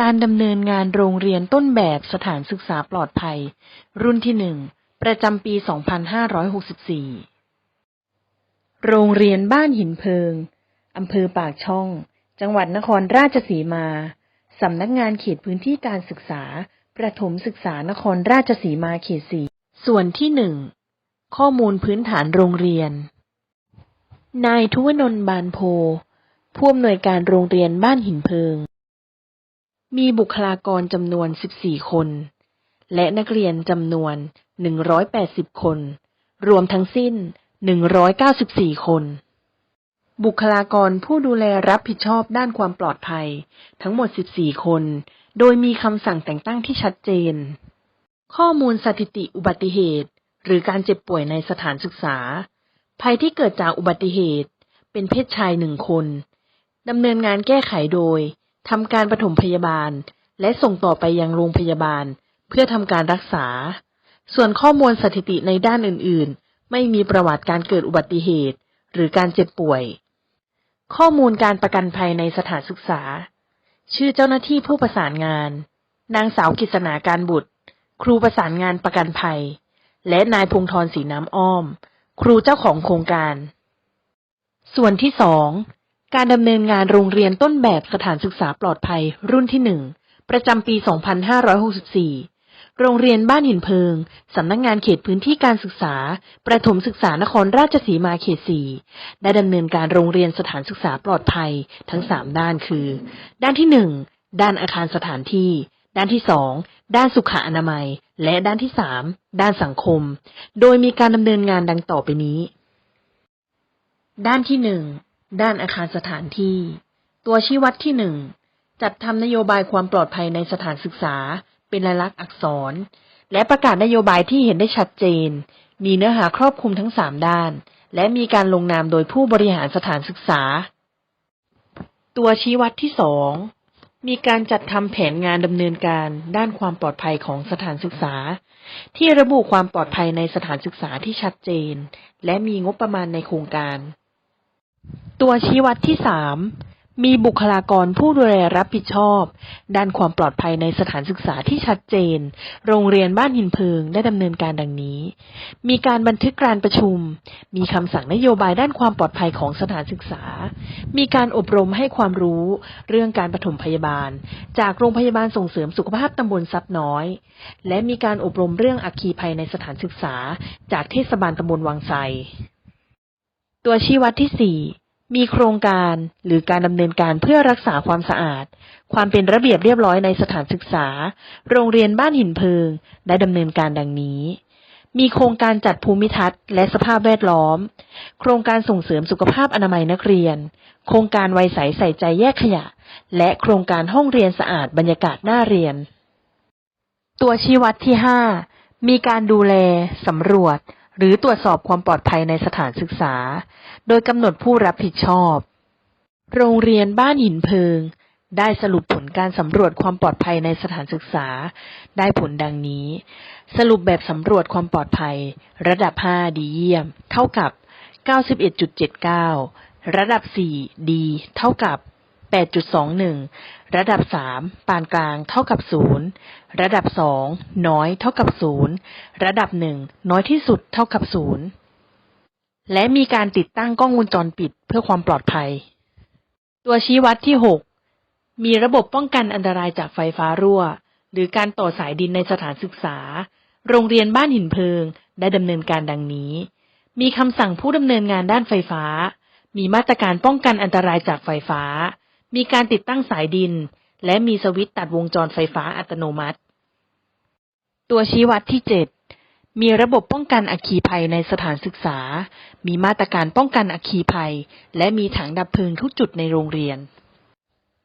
การดำเนินงานโรงเรียนต้นแบบสถานศึกษาปลอดภัย รุ่นที่หนึ่งประจำปี 2564 โรงเรียนบ้านหินเพิง อำเภอปากช่อง จังหวัดนครราชสีมา สำนักงานเขตพื้นที่การศึกษา ประถมศึกษานครราชสีมาเขตสี่ส่วนที่หนึ่ง ข้อมูลพื้นฐานโรงเรียน นายทุวนนท์บานโพ ผู้อำนวยการโรงเรียนบ้านหินเพิง มีบุคลากรจำนวน 14 คน และนักเรียนจำนวน 180 คน รวมทั้งสิ้น 194 คน บุคลากรผู้ดูแลรับผิดชอบด้านความปลอดภัย ทั้งหมด 14 คน โดยมีคำสั่งแต่งตั้งที่ชัดเจน ข้อมูลสถิติอุบัติเหตุ หรือการเจ็บป่วยในสถานศึกษา ภัยที่เกิดจากอุบัติเหตุ เป็นเพศชายหนึ่งคนดำเนินงานแก้ไขโดย ทำการปฐมพยาบาล และส่งต่อไปยังโรงพยาบาล เพื่อทำการรักษา ส่วนข้อมูลสถิติในด้านอื่น ๆ ไม่มีประวัติการเกิดอุบัติเหตุ หรือการเจ็บป่วย ข้อมูลการประกันภัยในสถานศึกษา ชื่อเจ้าหน้าที่ผู้ประสานงาน นางสาวกิษณาการบุตร ครูประสานงานประกันภัย และนายพงธรศรีน้ำอ้อม ครูเจ้าของโครงการ ส่วนที่สอง การดำเนินงานโรงเรียนต้นแบบสถานศึกษาปลอดภัย รุ่นที่หนึ่งประจำปี 2564 โรงเรียนบ้านหินเพิง สำนักงานเขตพื้นที่การศึกษา ประถมศึกษานครราชสีมาเขต 4 ได้ดำเนินการโรงเรียนสถานศึกษาปลอดภัยทั้ง 3 ด้านคือ ด้านที่ 1 ด้านอาคารสถานที่ ด้านที่ 2 ด้านสุขอนามัย และด้านที่ 3 ด้านสังคม โดยมีการดำเนินงานดังต่อไปนี้ ด้านที่หนึ่ง ด้านอาคารสถานที่ ตัวชี้วัดที่หนึ่งจัดทำนโยบายความปลอดภัยในสถานศึกษา เป็นลายลักษณ์อักษร และประกาศนโยบายที่เห็นได้ชัดเจน มีเนื้อหาครอบคลุมทั้งสามด้าน และมีการลงนามโดยผู้บริหารสถานศึกษา ตัวชี้วัดที่สองมีการจัดทำแผนงานดำเนินการด้านความปลอดภัยของสถานศึกษา ที่ระบุความปลอดภัยในสถานศึกษาที่ชัดเจน และมีงบประมาณในโครงการ ตัวชี้วัดที่สามมีบุคลากรผู้ดูแลรับผิดชอบ ด้านความปลอดภัยในสถานศึกษาที่ชัดเจน โรงเรียนบ้านหินเพิงได้ดำเนินการดังนี้ มีการบันทึกการประชุม มีคำสั่งนโยบายด้านความปลอดภัยของสถานศึกษา มีการอบรมให้ความรู้เรื่องการปฐมพยาบาล จากโรงพยาบาลส่งเสริมสุขภาพตำบลทรัพย์น้อย และมีการอบรมเรื่องอัคคีภัยในสถานศึกษา จากเทศบาลตำบลวังไซ ตัวชี้วัดที่ 4 มีโครงการหรือการดำเนินการเพื่อรักษาความสะอาด ความเป็นระเบียบเรียบร้อยในสถานศึกษา โรงเรียนบ้านหินเพิง ได้ดำเนินการดังนี้ มีโครงการจัดภูมิทัศน์และสภาพแวดล้อม โครงการส่งเสริมสุขภาพอนามัยนักเรียน โครงการวัยใสใส่ใจแยกขยะ และโครงการห้องเรียนสะอาดบรรยากาศหน้าเรียน ตัวชี้วัดที่ 5 มีการดูแลสำรวจ หรือตรวจสอบความปลอดภัยในสถานศึกษา โดยกำหนดผู้รับผิดชอบ โรงเรียนบ้านหินเพิง ได้สรุปผลการสำรวจความปลอดภัยในสถานศึกษา ได้ผลดังนี้ สรุปแบบสำรวจความปลอดภัย ระดับ 5 ดีเยี่ยม เท่ากับ 91.79 ระดับ 4 ดี เท่ากับ 8.21 ระดับ 3 ปานกลางเท่ากับ 0 ระดับ 2 น้อยเท่ากับ 0 ระดับ 1 น้อยที่สุดเท่ากับ 0 และมีการติดตั้งกล้องวงจรปิดเพื่อความปลอดภัย ตัวชี้วัดที่ 6 มีระบบป้องกันอันตรายจากไฟฟ้ารั่ว หรือการต่อสายดินในสถานศึกษา โรงเรียนบ้านหินเพิง ได้ดำเนินการดังนี้ มีคำสั่งผู้ดำเนินงานด้านไฟฟ้ามีมาตรการป้องกันอันตรายจากไฟฟ้า มีการติดตั้งสายดิน และมีสวิตตัดวงจรไฟฟ้าอัตโนมัติ ตัวชี้วัดที่ 7 มีระบบป้องกันอัคคีภัยในสถานศึกษา มีมาตรการป้องกันอัคคีภัย และมีถังดับเพลิงทุกจุดในโรงเรียน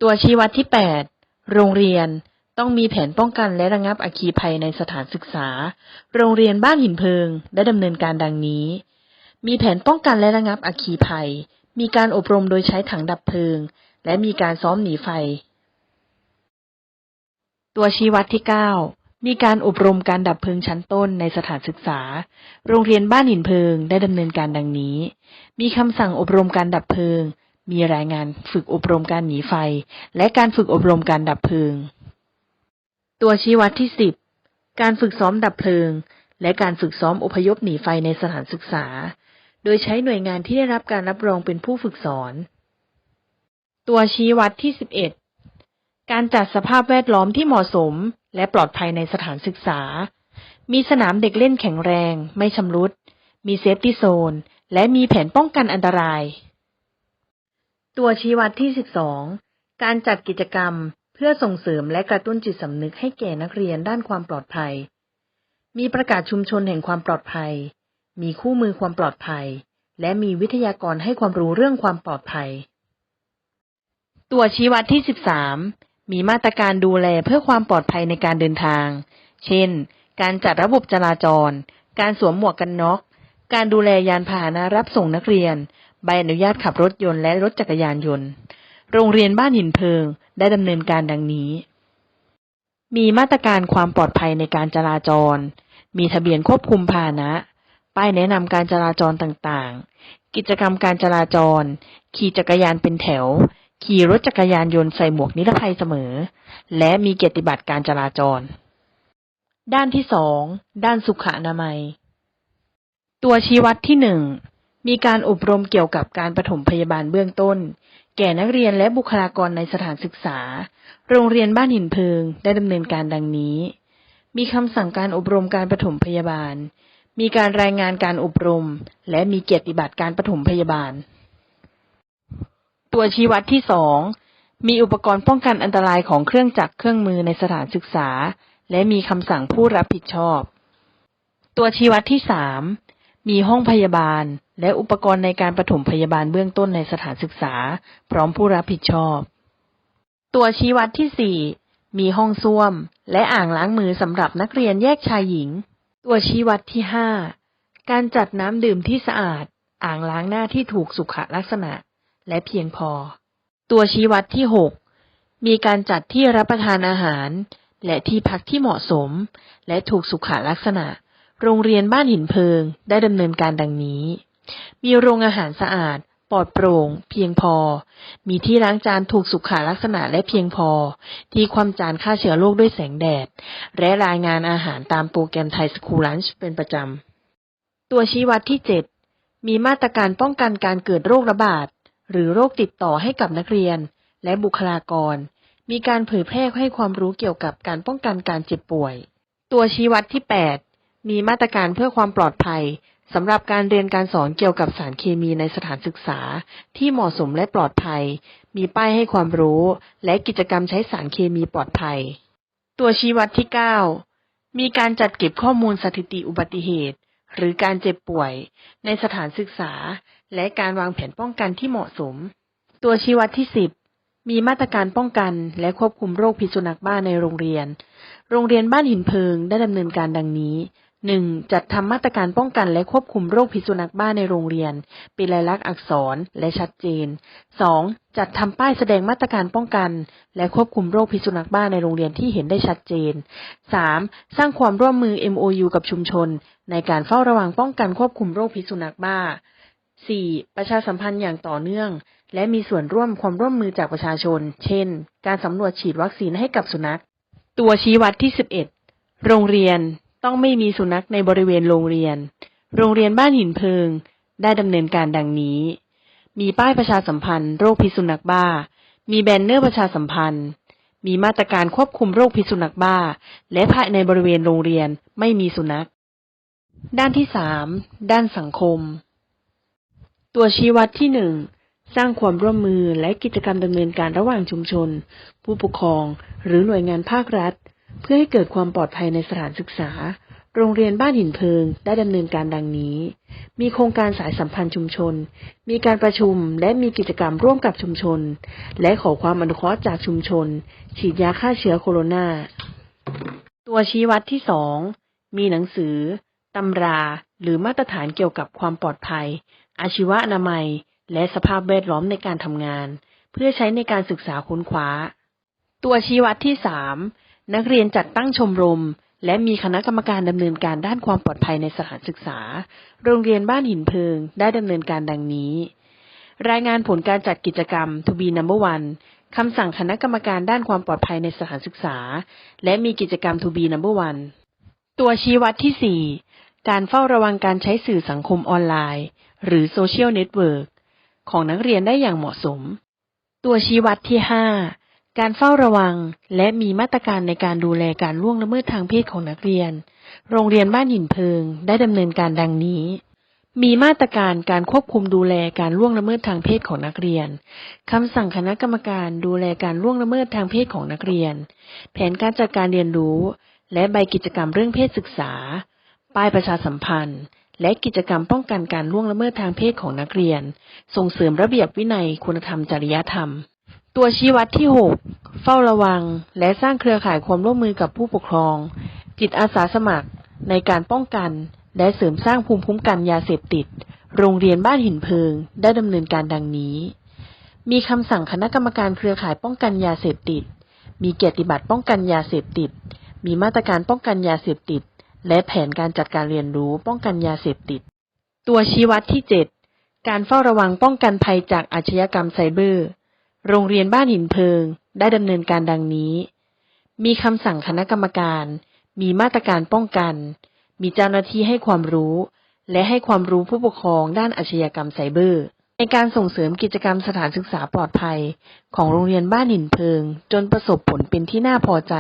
ตัวชี้วัดที่ 8 โรงเรียนต้องมีแผนป้องกันและระงับอัคคีภัยในสถานศึกษา โรงเรียนบ้านหินเพลิงได้ดำเนินการดังนี้ มีแผนป้องกันและระงับอัคคีภัย มีการอบรมโดยใช้ถังดับเพลิง และมีการซ้อมหนีไฟ ตัวชี้วัดที่ 9 มีการอบรมการดับเพลิงชั้นต้นในสถานศึกษา โรงเรียนบ้านหินเพิงได้ดำเนินการดังนี้ มีคำสั่งอบรมการดับเพลิง มีรายงานฝึกอบรมการหนีไฟ และการฝึกอบรมการดับเพลิง ตัวชี้วัดที่สิบการฝึกซ้อมดับเพลิง และการฝึกซ้อมอพยพหนีไฟในสถานศึกษา โดยใช้หน่วยงานที่ได้รับการรับรองเป็นผู้ฝึกสอน ตัวชี้วัดที่สิบเอ็ดการจัดสภาพแวดล้อมที่เหมาะสม และปลอดภัยในสถานศึกษา มีสนามเด็กเล่นแข็งแรง ไม่ชำรุด มีเซฟตี้โซน และมีแผนป้องกันอันตราย ตัวชี้วัดที่ 12 การจัดกิจกรรมเพื่อส่งเสริมและกระตุ้นจิตสำนึกให้แก่นักเรียนด้านความปลอดภัย มีประกาศชุมชนแห่งความปลอดภัย มีคู่มือความปลอดภัย และมีวิทยากรให้ความรู้เรื่องความปลอดภัย ตัวชี้วัดที่ 13 มีมาตรการดูแลเพื่อความปลอดภัยในการเดินทาง เช่น การจัดระบบจราจร การสวมหมวกกันน็อก การดูแลยานพาหนะรับส่งนักเรียน ใบอนุญาตขับรถยนต์และรถจักรยานยนต์ โรงเรียนบ้านหินเพิงได้ดำเนินการดังนี้ มีมาตรการความปลอดภัยในการจราจร มีทะเบียนควบคุมพาหนะ ป้ายแนะนำการจราจรต่างๆ กิจกรรมการจราจร ขี่จักรยานเป็นแถว ขี่รถจักรยานยนต์ใส่หมวกนิรภัยเสมอ และมีเกียรติบัตรการจราจร ด้านที่สอง ด้านสุขอนามัย ตัวชี้วัดที่หนึ่ง มีการอบรมเกี่ยวกับการปฐมพยาบาลเบื้องต้น แก่นักเรียนและบุคลากรในสถานศึกษา โรงเรียนบ้านหินเพิง ได้ดำเนินการดังนี้ มีคำสั่งการอบรมการปฐมพยาบาล มีการรายงานการอบรม และมีเกียรติบัตรการปฐมพยาบาล ตัวชี้วัดที่สองมีอุปกรณ์ป้องกันอันตรายของเครื่องจักรเครื่องมือในสถานศึกษา และมีคำสั่งผู้รับผิดชอบ ตัวชี้วัดที่สามมีห้องพยาบาล และอุปกรณ์ในการปฐมพยาบาลเบื้องต้นในสถานศึกษา พร้อมผู้รับผิดชอบ ตัวชี้วัดที่สี่มีห้องส้วม และอ่างล้างมือสำหรับนักเรียนแยกชายหญิง ตัวชี้วัดที่ห้าการจัดน้ำดื่มที่สะอาด อ่างล้างหน้าที่ถูกสุขลักษณะ และเพียงพอ ตัวชี้วัดที่หกมีการจัดที่รับประทานอาหาร และที่พักที่เหมาะสม และถูกสุขลักษณะ โรงเรียนบ้านหินเพิงได้ดำเนินการดังนี้ มีโรงอาหารสะอาดปลอดโปร่ง เพียงพอ มีที่ล้างจานถูกสุขลักษณะและเพียงพอ ที่ความจานฆ่าเชื้อโรคด้วยแสงแดด และรายงานอาหารตามโปรแกรมไทยสคูลันช์เป็นประจำ ตัวชี้วัดที่ 7 มีมาตรการป้องกันการเกิดโรคระบาด หรือโรคติดต่อให้กับนักเรียน และบุคลากร มีการเผยแพร่ให้ความรู้เกี่ยวกับการป้องกันการเจ็บป่วย ตัวชี้วัดที่ 8 มีมาตรการเพื่อความปลอดภัยสำหรับการเรียนการสอนเกี่ยวกับสารเคมีในสถานศึกษา ที่เหมาะสมและปลอดภัย มีป้ายให้ความรู้ และกิจกรรมใช้สารเคมีปลอดภัย ตัวชี้วัดที่ 9 มีการจัดเก็บข้อมูลสถิติอุบัติเหตุ หรือการเจ็บป่วย ในสถานศึกษา และการวางแผนป้องกันที่เหมาะสม ตัวชี้วัดที่10มีมาตรการป้องกันและควบคุมโรคพิษสุนัขบ้าในโรงเรียน โรงเรียนบ้านหินเพิงได้ดำเนินการดังนี้ 1. จัดทำมาตรการป้องกันและควบคุมโรคพิษสุนัขบ้าในโรงเรียน เป็นลายลักษณ์อักษรและชัดเจน 2. จัดทำป้ายแสดงมาตรการป้องกัน และควบคุมโรคพิษสุนัขบ้าในโรงเรียนที่เห็นได้ชัดเจน 3. สร้างความร่วมมือ MOU กับชุมชน ในการเฝ้าระวังป้องกันควบคุมโรคพิษสุนัขบ้า 4. ประชาสัมพันธ์อย่างต่อเนื่อง และมีส่วนร่วมความร่วมมือจากประชาชน เช่น การสำรวจฉีดวัคซีนให้กับสุนัข ตัวชี้วัดที่ 11 โรงเรียนต้องไม่มีสุนัขในบริเวณโรงเรียน โรงเรียนบ้านหินเพิง ได้ดำเนินการดังนี้ มีป้ายประชาสัมพันธ์โรคพิษสุนัขบ้า มีแบนเนอร์ประชาสัมพันธ์ มีมาตรการควบคุมโรคพิษสุนัขบ้า และภายในบริเวณโรงเรียนไม่มีสุนัข ด้านที่สามด้านสังคม ตัวชี้วัดที่หนึ่งสร้างความร่วมมือและกิจกรรมดำเนินการระหว่างชุมชน ผู้ปกครอง หรือหน่วยงานภาครัฐ เพื่อให้เกิดความปลอดภัยในสถานศึกษา โรงเรียนบ้านหินเพิงได้ดำเนินการดังนี้ มีโครงการสายสัมพันธ์ชุมชน มีการประชุมและมีกิจกรรมร่วมกับชุมชน และขอความอนุเคราะห์จากชุมชน ฉีดยาฆ่าเชื้อโคโรนาตัวชี้วัดที่สองมีหนังสือตำรา หรือมาตรฐานเกี่ยวกับความปลอดภัย อาชีวะนามัย และสภาพแวดล้อมในการทำงาน เพื่อใช้ในการศึกษาค้นคว้า ตัวชี้วัดที่สามนักเรียนจัดตั้งชมรม และมีคณะกรรมการดำเนินการด้านความปลอดภัยในสถานศึกษา โรงเรียนบ้านหินเพิง ได้ดำเนินการดังนี้ รายงานผลการจัดกิจกรรม To be number one คำสั่งคณะกรรมการด้านความปลอดภัยในสถานศึกษา และมีกิจกรรม To be number one ตัวชี้วัดที่4 การเฝ้าระวังการใช้สื่อสังคมออนไลน์ หรือโซเชียลเน็ตเวิร์กของนักเรียนได้อย่างเหมาะสม ตัวชี้วัดที่ 5 การเฝ้าระวังและมีมาตรการในการดูแลการล่วงละเมิดทางเพศของนักเรียน โรงเรียนบ้านหินเพิงได้ดำเนินการดังนี้ มีมาตรการการควบคุมดูแลการล่วงละเมิดทางเพศของนักเรียนคำสั่งคณะกรรมการดูแลการล่วงละเมิดทางเพศของนักเรียน แผนการจัดการเรียนรู้ และใบกิจกรรมเรื่องเพศศึกษา ป้ายประชาสัมพันธ์ และกิจกรรมป้องกันการล่วงละเมิดทางเพศของนักเรียน ส่งเสริมระเบียบวินัยคุณธรรมจริยธรรม ตัวชี้วัดที่ 6 เฝ้าระวัง และสร้างเครือข่ายความร่วมมือกับผู้ปกครอง จิตอาสาสมัคร ในการป้องกัน และเสริมสร้างภูมิคุ้มกันยาเสพติด โรงเรียนบ้านหินเพิง ได้ดำเนินการดังนี้ มีคำสั่งคณะกรรมการเครือข่ายป้องกันยาเสพติด มีเกียรติบัตรป้องกันยาเสพติด มีมาตรการป้องกันยาเสพติด และแผนการจัดการเรียนรู้ป้องกันยาเสพติด ตัวชี้วัดที่ 7 การเฝ้าระวังป้องกันภัยจากอาชญากรรมไซเบอร์ โรงเรียนบ้านหินเพิง ได้ดำเนินการดังนี้ มีคำสั่งคณะกรรมการ มีมาตรการป้องกัน มีเจ้าหน้าที่ให้ความรู้ และให้ความรู้ผู้ปกครองด้านอาชญากรรมไซเบอร์ ในการส่งเสริมกิจกรรมสถานศึกษาปลอดภัย ของโรงเรียนบ้านหินเพิง จนประสบผลเป็นที่น่าพอใจ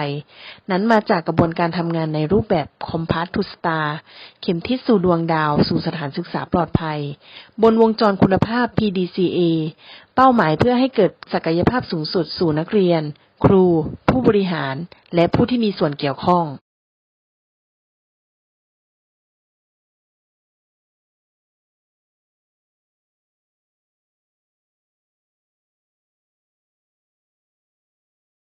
นั้นมาจากกระบวนการทำงานในรูปแบบคอมพาสทูสตาเข็มทิศสู่ดวงดาว สู่สถานศึกษาปลอดภัย บนวงจรคุณภาพ PDCA เป้าหมายเพื่อให้เกิดศักยภาพสูงสุดสู่นักเรียน ครู ผู้บริหาร และผู้ที่มีส่วนเกี่ยวข้อง